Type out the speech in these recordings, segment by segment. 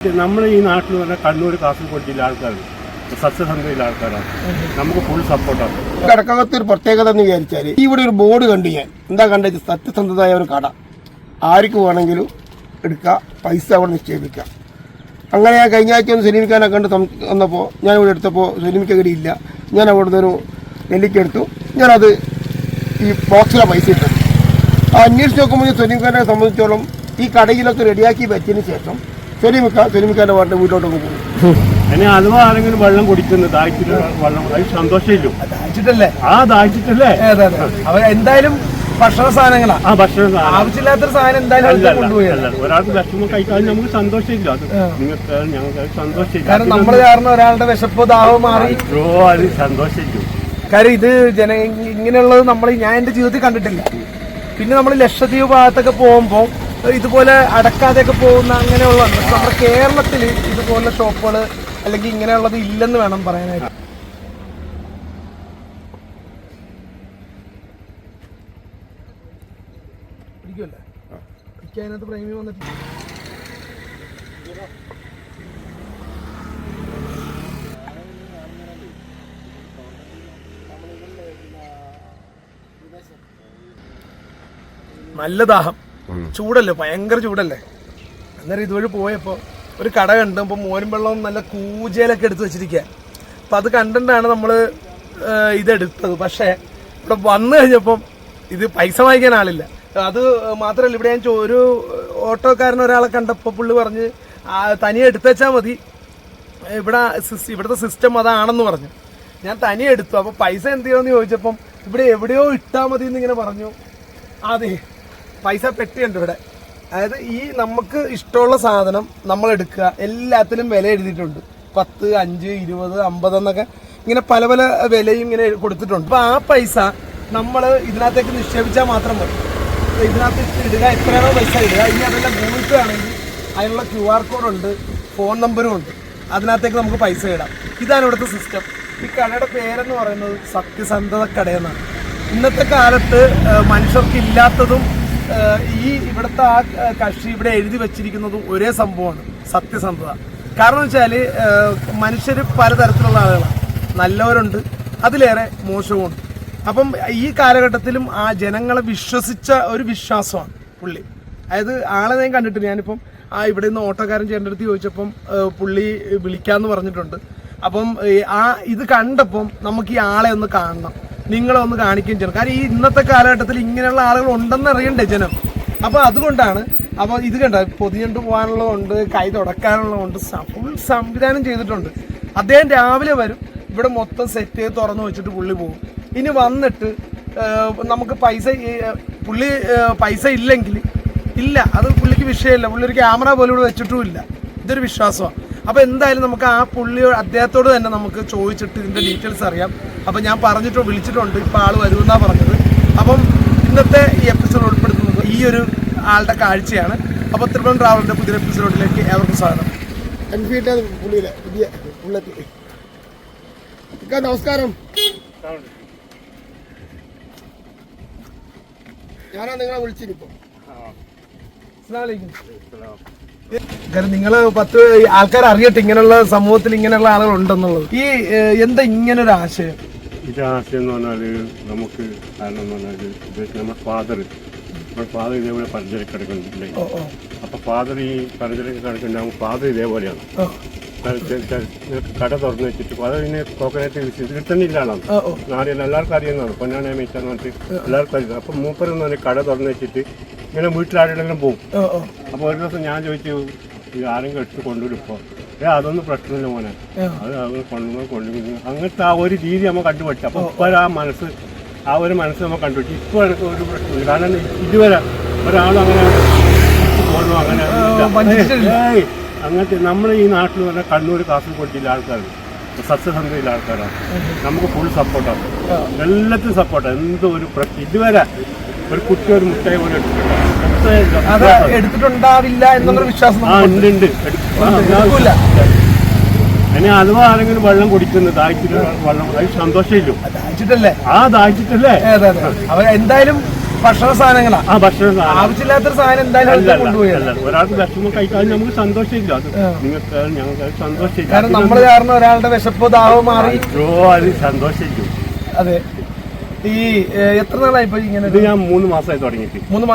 നമ്മുടെ ഈ നാട്ടിൽ പറഞ്ഞാൽ കണ്ണൂർ കാസർഗോഡ് ജില്ല ആൾക്കാരാണ് സസ്യസന്ധയിലെ ആൾക്കാരാണ്. നമുക്ക് ഫുൾ സപ്പോർട്ടാണ് കടക്കകത്ത് ഒരു പ്രത്യേകത എന്ന് വിചാരിച്ചാൽ ഇവിടെ ഒരു ബോർഡ് കണ്ടു ഞാൻ. എന്താ കണ്ടത്? സത്യസന്ധതായ ഒരു കട. ആർക്ക് വേണമെങ്കിലും എടുക്കാം. പൈസ അവിടെ നിക്ഷേപിക്കാം. അങ്ങനെ ഞാൻ കഴിഞ്ഞ ആഴ്ച ഒന്ന് സെലിമിക്കാനെ കണ്ട് വന്നപ്പോൾ ഞാൻ ഇവിടെ എടുത്തപ്പോൾ സെലിമിക്ക ഇവിടെ ഇല്ല. ഞാൻ അവിടുന്ന് ഒരു നെല്ലിക്കെടുത്തു ഞാനത് ഈ ബോക്സിലെ പൈസ ഇട്ടു. അന്വേഷിച്ച് നോക്കുമ്പോൾ സെലിമിക്കാനെ സംബന്ധിച്ചോളം ഈ കടയിലൊക്കെ റെഡിയാക്കി വെച്ചതിന് ശേഷം സെലിമിക്ക സെലിമിക്കാന്റെ വാട്ടിൽ വീട്ടിലോട്ടൊക്കെ പോകും. ഇനി അഥവാ ആരെങ്കിലും വെള്ളം കുടിക്കുന്നത് ദാഹിച്ചിട്ട് വെള്ളം അത് സന്തോഷമില്ലോ അയച്ചിട്ടല്ലേ ആ ദാഹിച്ചിട്ടല്ലേ? അവർ എന്തായാലും ഭക്ഷണ സാധനങ്ങളാ. ആ ഭക്ഷണ. ആവശ്യമില്ലാത്തൊരു സാധനം എന്തായാലും കൊണ്ടുപോയി. ഒരാൾക്ക് വിഷമം കഴിക്കാൻ നമുക്ക് സന്തോഷമില്ല. അത് നിങ്ങൾക്ക് ഞങ്ങൾക്ക് സന്തോഷമില്ല. കാരണം നമ്മൾ കാരണം ഒരാളുടെ വിശപ്പോ ദാഹവും മാറി. ഓ അത് സന്തോഷിച്ചു കാര്യം ഇത് ജന ഇങ്ങനെയുള്ളത് നമ്മൾ ഞാൻ എന്റെ ജീവിതത്തിൽ കണ്ടിട്ടില്ല. പിന്നെ നമ്മൾ ലക്ഷദ്വീപ് ഭാഗത്തൊക്കെ പോകുമ്പോൾ ഇതുപോലെ അടക്കാതെയൊക്കെ പോകുന്ന അങ്ങനെയുള്ള നമ്മുടെ കേരളത്തിൽ ഇതുപോലെ ഷോപ്പുകൾ അല്ലെങ്കിൽ ഇങ്ങനെയുള്ളത് ഇല്ലെന്ന് വേണം പറയാനായിട്ട്. പിടിക്കുമല്ലേ പ്രേമി വന്നിട്ട് നല്ല ദാഹം. ചൂടല്ലേ? ഭയങ്കര ചൂടല്ലേ? അന്നേരം ഇതുവഴി പോയപ്പോൾ ഒരു കട കണ്ടു അപ്പോൾ മോരും വെള്ളവും നല്ല കൂജയിലൊക്കെ എടുത്ത് വെച്ചിരിക്കുക അപ്പം അത് കണ്ടിട്ടാണ് നമ്മൾ ഇതെടുത്തത്. പക്ഷേ ഇവിടെ വന്നു കഴിഞ്ഞപ്പം ഇത് പൈസ വാങ്ങിക്കാൻ ആളില്ല. അത് മാത്രമല്ല ഇവിടെ ഞാൻ ഒരു ഓട്ടോക്കാരൻ ഒരാളെ കണ്ടപ്പോൾ പുള്ളി പറഞ്ഞ് തനിയെ എടുത്തുവെച്ചാൽ മതി. ഇവിടെ ഇവിടുത്തെ സിസ്റ്റം അതാണെന്ന് പറഞ്ഞു. ഞാൻ തനിയെ എടുത്തു. അപ്പോൾ പൈസ എന്ത് ചെയ്യണമെന്ന് ചോദിച്ചപ്പം ഇവിടെ എവിടെയോ ഇട്ടാൽ മതി എന്നിങ്ങനെ പറഞ്ഞു. അതെ പൈസ പെട്ടിയുണ്ട് ഇവിടെ. അതായത് ഈ നമുക്ക് ഇഷ്ടമുള്ള സാധനം നമ്മൾ എടുക്കുക എല്ലാത്തിനും വില എഴുതിയിട്ടുണ്ട്. പത്ത് അഞ്ച് ഇരുപത് അമ്പത് എന്നൊക്കെ ഇങ്ങനെ പല പല വിലയും ഇങ്ങനെ കൊടുത്തിട്ടുണ്ട്. അപ്പോൾ ആ പൈസ നമ്മൾ ഇതിനകത്തേക്ക് നിക്ഷേപിച്ചാൽ മാത്രം മതി. ഇതിനകത്ത് ഇടുക. എത്രയാണോ പൈസ ഇടുക. ഇനി അതെല്ലാം ഗൂഗിൾ പേ ആണെങ്കിൽ അതിനുള്ള ക്യു ആർ കോഡുണ്ട് ഫോൺ നമ്പറും ഉണ്ട്. അതിനകത്തേക്ക് നമുക്ക് പൈസ ഇടാം. ഇതാണ് ഇവിടുത്തെ സിസ്റ്റം. ഈ കടയുടെ പേരെന്ന് പറയുന്നത് സത്യസന്ധത കടയെന്നാണ്. ഇന്നത്തെ കാലത്ത് മനുഷ്യർക്ക് ഇല്ലാത്തതും ഈ ഇവിടുത്തെ ആ കക്ഷി ഇവിടെ എഴുതി വെച്ചിരിക്കുന്നത് ഒരേ സംഭവമാണ് സത്യസന്ധത. കാരണം വെച്ചാൽ മനുഷ്യർ പലതരത്തിലുള്ള ആളുകളാണ്. നല്ലവരുണ്ട് അതിലേറെ മോശവുമുണ്ട്. അപ്പം ഈ കാലഘട്ടത്തിലും ആ ജനങ്ങളെ വിശ്വസിച്ച ഒരു വിശ്വാസമാണ് പുള്ളി. അതായത് ആളെ ഞാൻ കണ്ടിട്ട് ഞാനിപ്പം ആ ഇവിടെ നിന്ന് ഓട്ടോക്കാരൻ ചേട്ടന്റെ അടുത്ത് ചോദിച്ചപ്പം പുള്ളി വിളിക്കാന്ന് പറഞ്ഞിട്ടുണ്ട്. അപ്പം ആ ഇത് കണ്ടപ്പം നമുക്ക് ഈ ആളെ ഒന്ന് കാണണം. നിങ്ങളെ ഒന്ന് കാണിക്കുകയും ചെയ്യണം. കാരണം ഈ ഇന്നത്തെ കാലഘട്ടത്തിൽ ഇങ്ങനെയുള്ള ആളുകൾ ഉണ്ടെന്ന് അറിയണ്ടേ ജനം? അപ്പോൾ അതുകൊണ്ടാണ് അപ്പോൾ ഇത് കണ്ട പൊതിഞ്ഞുകൊണ്ട് പോകാനുള്ളതുണ്ട് കൈ തുടക്കാനുള്ളതുണ്ട് ഫുൾ സംവിധാനം ചെയ്തിട്ടുണ്ട്. അദ്ദേഹം രാവിലെ വരും ഇവിടെ മൊത്തം സെറ്റ് ചെയ്ത് തുറന്നു വെച്ചിട്ട് പുള്ളി പോകും. ഇനി വന്നിട്ട് നമുക്ക് പൈസ പുള്ളി പൈസ ഇല്ലെങ്കിൽ ഇല്ല അത് പുള്ളിക്ക് വിഷയമില്ല. പുള്ളി ഒരു ക്യാമറ പോലും ഇവിടെ വെച്ചിട്ടും ഇല്ല ഇതൊരു വിശ്വാസമാണ്. അപ്പോൾ എന്തായാലും നമുക്ക് ആ പുള്ളി അദ്ദേഹത്തോട് തന്നെ നമുക്ക് ചോദിച്ചിട്ട് ഇതിന്റെ ഡീറ്റെയിൽസ് അറിയാം. അപ്പോൾ ഞാൻ പറഞ്ഞിട്ട് വിളിച്ചിട്ടുണ്ട്. ഇപ്പോൾ ആൾ വരുമെന്നാ പറഞ്ഞത്. അപ്പം ഇന്നത്തെ ഈ എപ്പിസോഡ് ഉൾപ്പെടുത്തുന്നത് ഈ ഒരു ആളുടെ കാഴ്ചയാണ്. അപ്പോൾ ത്രിപുരം ട്രാവലിന്റെ പുതിയ എപ്പിസോഡിലേക്ക് ഏവർക്കും സ്വാഗതം. എൻഫീൽഡ് പുള്ളിയിലെ പുതിയ ബുള്ളറ്റ് നമസ്കാരം. ഞാനാ നിങ്ങളെ വിളിച്ചിരിപ്പോ കാരണം നിങ്ങൾ പത്ത് ആൾക്കാർ അറിയട്ടെ ഇങ്ങനെയുള്ള സമൂഹത്തിൽ ഇങ്ങനെയുള്ള ആളുകൾ ഉണ്ടെന്നുള്ളത്. ഈ എന്താ ഇങ്ങനെ ഒരു ആശയം? ഇത് ആശയം എന്ന് പറഞ്ഞാൽ നമുക്ക് കാരണം എന്ന് പറഞ്ഞാൽ നമ്മുടെ ഫാദർ നമ്മുടെ ഫാദർ ഇതേപോലെ പരിചയ കിടക്കുന്നുണ്ട് അപ്പൊ ഫാദർ ഈ പലചരക്ക് കിടക്കുന്നുണ്ടാകുമ്പോൾ ഫാദർ ഇതേപോലെയാണ്. കട തുറന്നു വെച്ചിട്ട് ആളാണ് ഓ ഓ. നാടിയെല്ലാം എല്ലാവർക്കും അറിയുന്നതാണ്. പൊന്നാണെ മീച്ചാന്ന് പറഞ്ഞിട്ട് എല്ലാവർക്കും അറിയാം അപ്പം മൂപ്പരെന്ന് പറഞ്ഞാൽ കട തുറന്നു വെച്ചിട്ട് ഇങ്ങനെ വീട്ടിലാരെങ്കിലും പോകും അപ്പൊ അപ്പോൾ ഒരു ദിവസം ഞാൻ ചോദിച്ചു ഈ ആരെങ്കിലും എടുത്ത് കൊണ്ടുവരും ഇപ്പോൾ ഏ അതൊന്നും പ്രശ്നമില്ല മോനെ. അത് അവർ കൊണ്ടുപോയി കൊണ്ടുപോയി അങ്ങനത്തെ ആ ഒരു രീതി നമ്മൾ കണ്ടുപിടിച്ചു അപ്പോൾ ഇപ്പോൾ ആ മനസ്സ് ആ ഒരു മനസ്സ് നമ്മൾ കണ്ടുപിടിച്ചു ഇപ്പോൾ എനിക്ക് ഒരു പ്രശ്നമില്ല. കാരണം ഇതുവരെ ഒരാളും അങ്ങനെ കൊണ്ടു അങ്ങനെ. അങ്ങനത്തെ നമ്മുടെ ഈ നാട്ടിൽ പറഞ്ഞാൽ കണ്ണൂർ കാസർഗോഡ് ജില്ല ആൾക്കാർ സസ്യസന്ധയിലെ ആൾക്കാരാണ്. നമുക്ക് ഫുൾ സപ്പോർട്ടാണ് എല്ലാത്തിനും സപ്പോർട്ടാണ് എന്തോ ഒരു പ്രശ്നം. ഇതുവരെ ഒരു കുട്ടി ഒരു മുട്ടായി പോലെ അത് എടുത്തിട്ടുണ്ടാവില്ല എന്നുള്ള വിശ്വാസം. ഉണ്ട് ഉണ്ട്. ഇനി അഥവാ ആരെങ്കിലും വെള്ളം കുടിക്കുന്നത് ദാഹിച്ചിട്ട് വെള്ളം അത് സന്തോഷമില്ലോ. അത് അയച്ചിട്ടല്ലേ ആ ദാഹിച്ചിട്ടല്ലേ? അവർ എന്തായാലും ഭക്ഷണ സാധനങ്ങളാ. ആ ഭക്ഷണം ആവശ്യമില്ലാത്തൊരു സാധനം എന്തായാലും കൊണ്ടുപോയി. ഒരാൾക്ക് വിഷമം കഴിക്കാൻ നമുക്ക് സന്തോഷമില്ല. അത് നിങ്ങൾക്ക് ഞങ്ങൾക്ക് സന്തോഷമില്ല. കാരണം നമ്മൾ കാരണം ഒരാളുടെ വിശപ്പോ ദാഹവും മാറി. അത് സന്തോഷിച്ചു അതെ. ഈ എത്ര നാളായി ഇപ്പൊ ഇങ്ങനെ ഇത് ഞാൻ മൂന്ന് മാസമായി തുടങ്ങിയിട്ട്. മൂന്ന്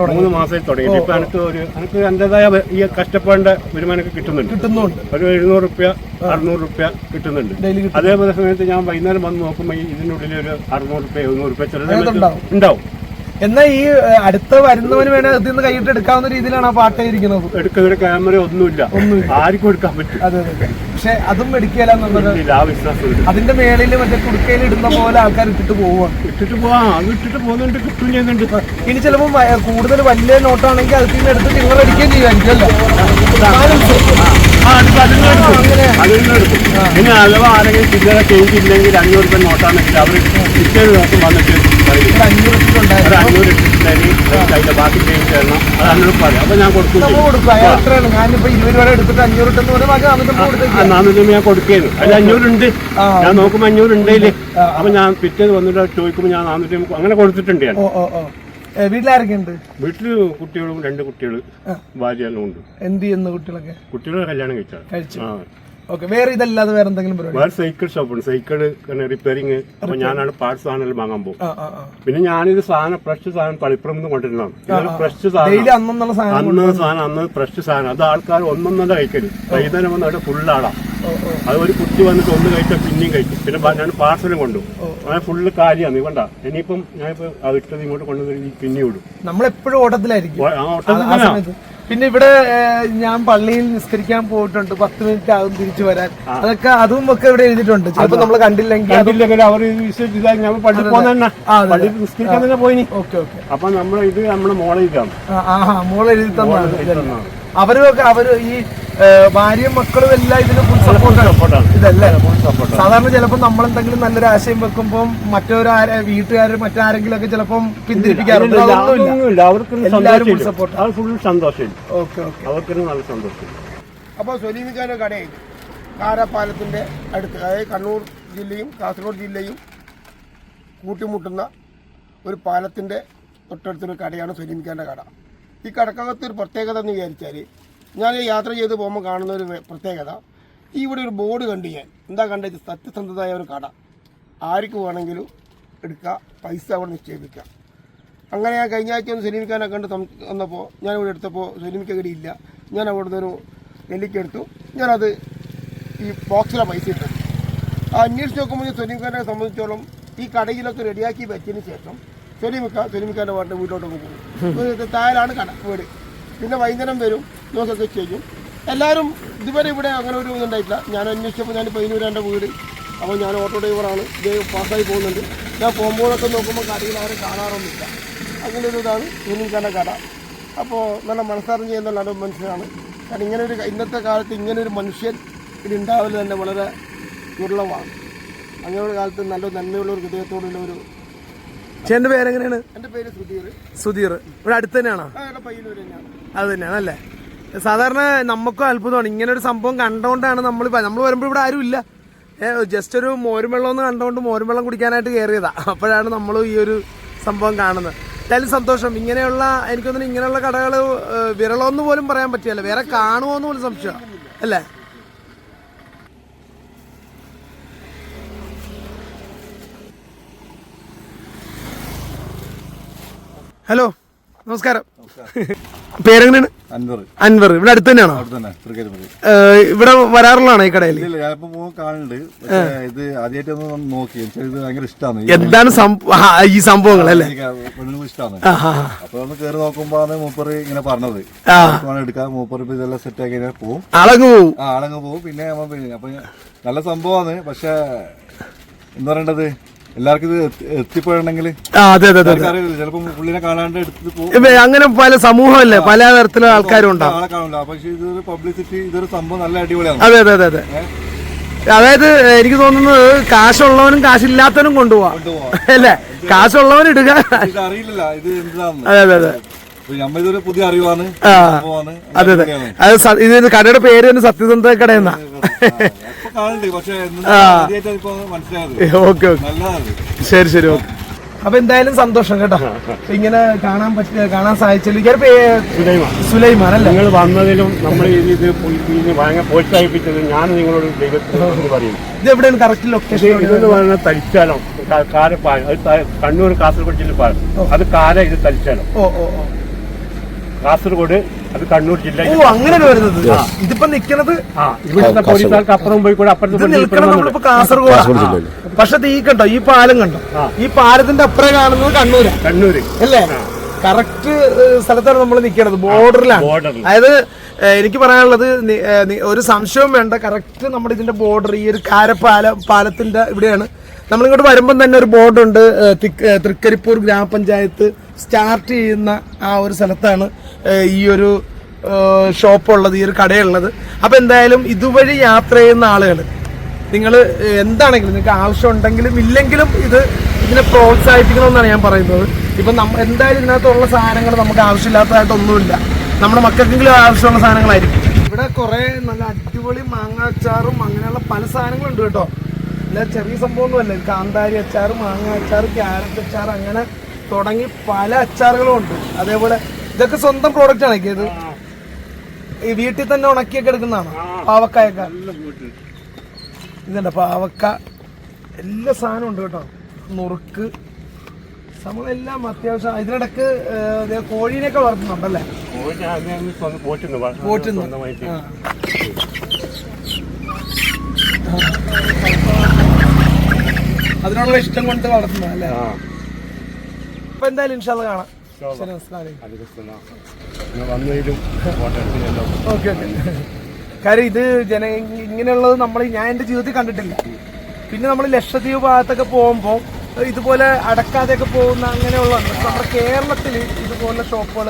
തുടങ്ങി. മൂന്ന് മാസമായി തുടങ്ങിയിട്ട്. ഇപ്പൊ എനിക്ക് ഒരു എനിക്ക് എന്റേതായ ഈ കഷ്ടപ്പാടിന്റെ വരുമാനമൊക്കെ കിട്ടുന്നുണ്ട്. കിട്ടുന്നുണ്ട്. ഒരു എഴുന്നൂറ് റുപ്യ അറുന്നൂറ് റുപ്യ കിട്ടുന്നുണ്ട്. അതേപോലെ സമയത്ത് ഞാൻ വൈകുന്നേരം വന്ന് നോക്കുമ്പോൾ ഈ ഇതിനുള്ളിൽ ഒരു അറുന്നൂറ് റുപ്യ എഴുന്നൂറ് റുപ്യ ചില ഉണ്ടാവും. എന്നാ ഈ അടുത്ത വരുന്നവന് വേണേ ഇതിൽ നിന്ന് കൈയിട്ട് എടുക്കാവുന്ന രീതിയിലാണ് ആ പാട്ട് ഇരിക്കുന്നത് എടുക്കുന്ന ക്യാമറ ഒന്നുമില്ല. ആർക്കും എടുക്കാൻ പറ്റും അതെ അതെ പക്ഷെ അതും എടുക്കില്ല അതിന്റെ മേളിൽ മറ്റേ കുടുക്കയിൽ ഇടുന്ന പോലെ ആൾക്കാർ ഇട്ടിട്ട് പോവാ ഇട്ടിട്ട് പോവാം. അത് ഇട്ടിട്ട് പോകുന്നുണ്ട് കിട്ടും ചെയ്യുന്നുണ്ട്. ഇനി ചിലപ്പോൾ കൂടുതൽ വലിയ നോട്ടാണെങ്കിൽ അതിൽ നിന്ന് എടുത്ത് നിങ്ങൾ അടിക്കുകയും ചെയ്യുമായിരിക്കും അല്ലേ. പിന്നെ അഥവാ ആരെങ്കിലും ചില്ലറ ചെയ്തില്ലെങ്കിൽ അഞ്ഞൂറ് രൂപ നോട്ടാണെങ്കിൽ അവർ പിറ്റേ ദിവസം വന്നിട്ട് ഒരു അഞ്ഞൂറ് ഒരു ഉണ്ടായിരുന്നു. അഞ്ഞൂറ് ഇട്ടിട്ടുണ്ടെങ്കിൽ അതിന്റെ ബാക്കി ചേഞ്ച് തരണം അത് അഞ്ഞൂറ് പറയും. അപ്പൊ ഞാൻ കൊടുക്കും ഞാൻ കൊടുക്കുന്നു അതിൽ അഞ്ഞൂറുണ്ട്. ഞാൻ നോക്കുമ്പോൾ അഞ്ഞൂറ് ഉണ്ടേൽ അപ്പൊ ഞാൻ പിറ്റേന്ന് വന്നിട്ട് ചോദിക്കുമ്പോൾ ഞാൻ നാനൂറ്റി അങ്ങനെ കൊടുത്തിട്ടുണ്ട് ഞാൻ. ഓ ഓ ഓ. ഏ, വീട്ടിലാരൊക്കെ ഉണ്ട് വീട്ടിൽ കുട്ടികളും രണ്ട് കുട്ടികൾ ഭാര്യയെല്ലാം ഉണ്ട്. എന്ത് ചെയ്യുന്നു കുട്ടികളൊക്കെ? കുട്ടികളെ കല്യാണം കഴിച്ചാൽ കഴിച്ചു. ഓക്കെ വേറെ ഇതല്ലാതെ വേറെ എന്തെങ്കിലും പരിപാടി? വേറെ സൈക്കിൾ ഷോപ്പുണ്ട്. സൈക്കിൾ റിപ്പയറിങ് അപ്പൊ ഞാനാണ് പാർട്സ് സാധനങ്ങൾ വാങ്ങാൻ പോകും. പിന്നെ ഞാനിത് സാധനം ഫ്രഷ് സാധനം പളിപ്പുറം നിന്ന് കൊണ്ടിരുന്നതാണ് ഫ്രഷ് സാധനം. അന്നുള്ള സാധനം അന്ന് സാധനം അന്ന് ഫ്രഷ് സാധനം. അത് ആൾക്കാർ ഒന്നൊന്നല്ല കഴിക്കൽ വൈകുന്നേരം വന്ന് അവിടെ ഓ അത് ഒരു കുട്ടി വന്നിട്ട് ഒന്ന് കഴിച്ചാൽ പിന്നെയും കഴിക്കും. പിന്നെ ഞാൻ പാർസലും കൊണ്ടു അങ്ങനെ ഫുള്ള് കാര്യമാണ് ഇവണ്ട ഇനിയിപ്പം ഞാനിപ്പോ അത് ഇട്ടത് ഇങ്ങോട്ട് കൊണ്ടുവന്ന് പിന്നെ വിടും നമ്മളെപ്പോഴും ഓട്ടത്തിലായിരിക്കും. ആ പിന്നെ ഇവിടെ ഞാൻ പള്ളിയിൽ നിസ്കരിക്കാൻ പോയിട്ടുണ്ട്. പത്ത് മിനിറ്റ് ആകും തിരിച്ചു വരാൻ. അതൊക്കെ അതും ഒക്കെ ഇവിടെ എഴുതിയിട്ടുണ്ട്. ചിലപ്പോൾ നമ്മൾ കണ്ടില്ലെങ്കിൽ കണ്ടില്ലെങ്കിൽ അവർ ഞാൻ പള്ളി പോകുന്ന തന്നെ. പള്ളിയിൽ നിസ്കരിക്കാൻ തന്നെ പോയി ഓക്കെ ഓക്കെ. അപ്പൊ നമ്മൾ ഇത് നമ്മുടെ മോളെ മോൾ എഴുതി തന്നാണ് തന്നതാണ്. അവരൊക്കെ അവർ ഈ ഭാര്യയും മക്കളും എല്ലാം ഇതിന് ഫുൾ സപ്പോർട്ടാണ് ഇതല്ലേ? സാധാരണ ചിലപ്പോ നമ്മൾ എന്തെങ്കിലും നല്ലൊരു ആശയം വെക്കുമ്പോൾ മറ്റൊരു വീട്ടുകാർ മറ്റാരെങ്കിലും ഒക്കെ ചിലപ്പോൾ പിന്തിരിപ്പിക്കാറുണ്ട്. എല്ലാവരും ഫുൾ സന്തോഷം ഓക്കെ ഓക്കെ. നല്ല സന്തോഷം അപ്പോൾ കാരാപ്പാലത്തിന്റെ അടുത്ത് അതായത് കണ്ണൂർ ജില്ലയും കാസർഗോഡ് ജില്ലയും കൂട്ടിമുട്ടുന്ന ഒരു പാലത്തിന്റെ തൊട്ടടുത്തൊരു കടയാണ് സൊലീമിക്കാന്റെ കട. ഈ കടക്കകത്ത് ഒരു പ്രത്യേകത എന്ന് വിചാരിച്ചാൽ ഞാൻ യാത്ര ചെയ്ത് പോകുമ്പോൾ കാണുന്ന ഒരു പ്രത്യേകത ഈ ഇവിടെ ഒരു ബോർഡ് കണ്ടു ഞാൻ. എന്താ കണ്ടത്? സത്യസന്ധതായ ഒരു കട. ആർക്ക് വേണമെങ്കിലും എടുക്കുക പൈസ അവിടെ നിക്ഷേപിക്കാം. അങ്ങനെ ഞാൻ കഴിഞ്ഞ ആഴ്ച ഒന്ന് സലീമിക്കാനെ കണ്ട് വന്നപ്പോൾ ഞാൻ ഇവിടെ എടുത്തപ്പോൾ സലീമിക്ക ഇല്ല. ഞാൻ അവിടെ നിന്നൊരു നെല്ലിക്കെടുത്തു ഞാനത് ഈ ബോക്സിലെ പൈസ ഇട്ടു ആ അന്വേഷിച്ച് നോക്കുമ്പോൾ സെലിമിക്കാനെ സംബന്ധിച്ചോളം ഈ കടയിലൊക്കെ റെഡിയാക്കി വെച്ചതിന് ശേഷം സലീമിക്ക സലീമിക്കാന്റെ വീട്ടിൽ വീട്ടിലോട്ടൊക്കെ പോകും. താഴെയാണ് കട വീട്. പിന്നെ വൈകുന്നേരം വരും ദിവസമൊക്കെ ചെയ്യും. എല്ലാവരും ഇതുവരെ ഇവിടെ അങ്ങനെ ഒരു ഇതുണ്ടായിട്ടില്ല. ഞാൻ അന്വേഷിച്ചപ്പോൾ ഞാൻ പതിനൂരാന്റെ വീട്. അപ്പോൾ ഞാൻ ഓട്ടോ ഡ്രൈവറാണ് ഇത് പാസ്സായി പോകുന്നുണ്ട്. ഞാൻ പോകുമ്പോഴൊക്കെ നോക്കുമ്പോൾ കടയിൽ ആരും കാണാറൊന്നുമില്ല. അങ്ങനെ ഒരു ഇതാണ് യൂണിക്കാന്റെ കട. അപ്പോൾ നല്ല മനസ്സറിഞ്ഞ് ചെയ്യുന്ന നല്ല മനുഷ്യനാണ് കാരണം ഇങ്ങനെ ഒരു ഇന്നത്തെ കാലത്ത് ഇങ്ങനെ ഒരു മനുഷ്യൻ ഇതിണ്ടാവൽ തന്നെ വളരെ ദുർലഭമാണ്. അങ്ങനെയുള്ള കാലത്ത് നല്ല നന്മയുള്ള ഒരു ഹൃദയത്തോടുള്ള ഒരു ചേട്ടന്റെ പേരെങ്ങനെയാണ്? പേര് സുധീർ. സുധീർ. ഇവിടെ അടുത്ത് തന്നെയാണോ? അത് തന്നെയാണ് അല്ലേ? സാധാരണ നമുക്കും അത്ഭുതമാണ്. ഇങ്ങനെ ഒരു സംഭവം കണ്ടുകൊണ്ടാണ് നമ്മൾ നമ്മൾ വരുമ്പോൾ ഇവിടെ ആരും ഇല്ല. ജസ്റ്റ് ഒരു മോരും വെള്ളം ഒന്ന് കണ്ടുകൊണ്ട് മോരും വെള്ളം കുടിക്കാനായിട്ട് കയറിയതാ അപ്പോഴാണ് നമ്മൾ ഈ ഒരു സംഭവം കാണുന്നത്. എന്തായാലും സന്തോഷം. ഇങ്ങനെയുള്ള എനിക്ക് തോന്നുന്നു ഇങ്ങനെയുള്ള കടകൾ വിരളമെന്ന് പോലും പറയാൻ പറ്റിയല്ല വേറെ കാണുമോ എന്ന് പോലും സംശയമാണ്. അല്ലേ? ഹലോ നമസ്കാരം. പേരെങ്ങനെയാണ്? അൻവർ. അൻവർ. ഇവിടെ അടുത്ത് തന്നെയാണോ? ഇവിടെ വരാറുള്ളതാണോ ഈ കടയിൽ? ഇത് നോക്കി. ഇത് ഭയങ്കര ഇഷ്ടമാണ് എന്താണ് ഈ സംഭവങ്ങൾ അല്ലേ? ഇഷ്ടമാണ് അപ്പൊ ഒന്ന് നോക്കുമ്പോ മൂപ്പർ ഇങ്ങനെ പറഞ്ഞത്. എടുക്കാം മൂപ്പർ ഇതെല്ലാം സെറ്റ് ആക്കി പോവും. ആളങ്ങ് പോവും. ആളങ്ങ് പോവും. പിന്നെ നമ്മ പിന്നെ അപ്പൊ നല്ല സംഭവമാണ് പക്ഷെ എന്താ പറയേണ്ടത്? എല്ലാവർക്കും ഇത് എത്തി- എത്തിപ്പെടണമെങ്കിൽ ആ അതെ അതെ അതെ എല്ലാവർക്കും പുള്ളിനെ കാണാണ്ട് എടുത്ത് പോകും. അങ്ങനെ പല സമൂഹമല്ലേ പല തരത്തിലുള്ള ആൾക്കാരും ഉണ്ടാവും. ആളെ കാണില്ല പക്ഷെ ഇതൊരു പബ്ലിസിറ്റി ഇതൊരു സംഭവം നല്ല അടിപൊളിയാണ്. അതെ അതെ അതെ അതെ. അതായത് എനിക്ക് തോന്നുന്നത് കാശുള്ളവനും കാശില്ലാത്തവനും കൊണ്ടുപോവാ. അല്ലേ? കാശുള്ളവൻ ഇടുക. ഇത് അറിയില്ലല്ല. ഇത് എന്താണെന്ന് അതെ അതെ അതെ. പുതിയ അറിവാണ്. അതെ അത്. ഇത് കടയുടെ പേര് തന്നെ സത്യസന്ധ കടയെന്നാ. ആ, ഇപ്പൊ കാണുന്നുണ്ട് പക്ഷെ ഓക്കെ ഓക്കെ. നല്ലതാണ്. ശരി ശരി ഓക്കെ. അപ്പൊ എന്തായാലും സന്തോഷം കേട്ടോ. ഇങ്ങനെ കാണാൻ പറ്റില്ല കാണാൻ സാധിച്ചില്ല സുലൈമാൻ. അല്ലേ? നിങ്ങൾ വന്നതിലും നമ്മൾ ഇത് പ്രോത്സാഹിപ്പിച്ചത് ഞാൻ നിങ്ങളോട് ദൈവത്തിനോട് പറയും ഇത് എവിടെയാണ്? കറക്റ്റ് ലൊക്കേഷൻ ഇതെന്ന് പറയുന്നത് തരിച്ചാലോ? കാരപ്പാലം കണ്ണൂർ കാസർഗോഡ് ജില്ല പാലം അത് കാര ഇത് തരിച്ചാലോ? ഓ ഓ ഓ കാസർഗോഡ് അത് കണ്ണൂർ ജില്ല ഓ അങ്ങനെ വരുന്നത്. ഇതിപ്പോ നിക്കണത് ആ ഇവിടുത്തെ പോലീസുകാർക്ക് അപ്പുറം പോയി കൂടെ അപ്പുറത്ത് നിൽക്കണം നമ്മളിപ്പോ കാസർഗോഡ്. പക്ഷെ ഈ കണ്ടോ ഈ പാലം കണ്ടോ. ഈ പാലത്തിന്റെ അപ്പുറം കാണുന്നത് കണ്ണൂര്. കണ്ണൂര്. അല്ലേ? കറക്റ്റ് സ്ഥലത്താണ് നമ്മൾ നിൽക്കുന്നത് ബോർഡറിലാണ്. അതായത് എനിക്ക് പറയാനുള്ളത് ഒരു സംശയവും വേണ്ട. കറക്റ്റ് നമ്മുടെ ഇതിന്റെ ബോർഡർ ഈ ഒരു കാരപ്പാല പാലത്തിന്റെ ഇവിടെയാണ്. നമ്മളിങ്ങോട്ട് വരുമ്പം തന്നെ ഒരു ബോർഡുണ്ട് തൃക്കരിപ്പൂർ ഗ്രാമപഞ്ചായത്ത് സ്റ്റാർട്ട് ചെയ്യുന്ന ആ ഒരു സ്ഥലത്താണ് ഈ ഒരു ഷോപ്പുള്ളത് ഈ ഒരു കടയുള്ളത്. അപ്പം എന്തായാലും ഇതുവഴി യാത്ര ചെയ്യുന്ന ആളുകൾ നിങ്ങൾ എന്താണെങ്കിലും നിങ്ങൾക്ക് ആവശ്യം ഉണ്ടെങ്കിലും ഇല്ലെങ്കിലും ഇത് ഇതിനെ പ്രോത്സാഹിപ്പിക്കണമെന്നാണ് ഞാൻ പറയുന്നത്. ഇപ്പം നമ്മൾ എന്തായാലും ഇതിനകത്തുള്ള സാധനങ്ങൾ നമുക്ക് ആവശ്യമില്ലാത്തതായിട്ടൊന്നുമില്ല. നമ്മുടെ മക്കൾക്കെങ്കിലും ആവശ്യമുള്ള സാധനങ്ങളായിരിക്കും. ഇവിടെ കുറേ നല്ല അടിപൊളി മാങ്ങ അച്ചാറും അങ്ങനെയുള്ള പല സാധനങ്ങളും ഉണ്ട് കേട്ടോ. അല്ല ചെറിയ സംഭവമൊന്നുമല്ല. കാന്താരി അച്ചാർ മാങ്ങ അച്ചാർ ക്യാരറ്റ് അച്ചാർ അങ്ങനെ തുടങ്ങി പല അച്ചാറുകളും ഉണ്ട്. അതേപോലെ ഇതൊക്കെ സ്വന്തം പ്രോഡക്റ്റ് ആണ്. ഇത് ഈ വീട്ടിൽ തന്നെ ഉണക്കിയൊക്കെ എടുക്കുന്നതാണ്. പാവക്കായൊക്കെ. ഇതുണ്ട് പാവക്ക. എല്ലാ സാധനവും ഉണ്ട് കേട്ടോ. നുറുക്ക്. നമ്മളെല്ലാം അത്യാവശ്യം ഇതിനിടക്ക് കോഴീനെയൊക്കെ വളർത്തുന്നുണ്ടല്ലേ? പോറ്റുന്നു. അതിനുള്ള ഇഷ്ടം കൊണ്ട് വളർത്തുന്നത് അല്ലേ? ഇപ്പൊ അപ്പൊ എന്തായാലും ഇൻഷാൽ കാണാം. Okay okay. കാര്യം ഇത് ജന ഇങ്ങനെയുള്ളത് നമ്മൾ ഞാൻ എന്റെ ജീവിതത്തിൽ കണ്ടിട്ടില്ല. പിന്നെ നമ്മൾ ലക്ഷദ്വീപ് ഭാഗത്തൊക്കെ പോകുമ്പോൾ ഇതുപോലെ അടക്കാതെയൊക്കെ പോകുന്ന അങ്ങനെയുള്ള നമ്മുടെ കേരളത്തിൽ ഇതുപോലെ ഷോപ്പുകൾ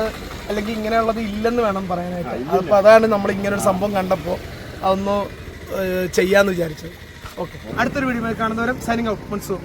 അല്ലെങ്കിൽ ഇങ്ങനെയുള്ളത് ഇല്ലെന്ന് വേണം പറയാനായിട്ട്. അപ്പൊ അതാണ് നമ്മൾ ഇങ്ങനെ ഒരു സംഭവം കണ്ടപ്പോൾ അതൊന്ന് ചെയ്യാന്ന് വിചാരിച്ചത്. ഓക്കെ. അടുത്തൊരു വീഡിയോ കാണുന്നവരും സൈനിങ് ഔട്ട്. മൻസൂർ.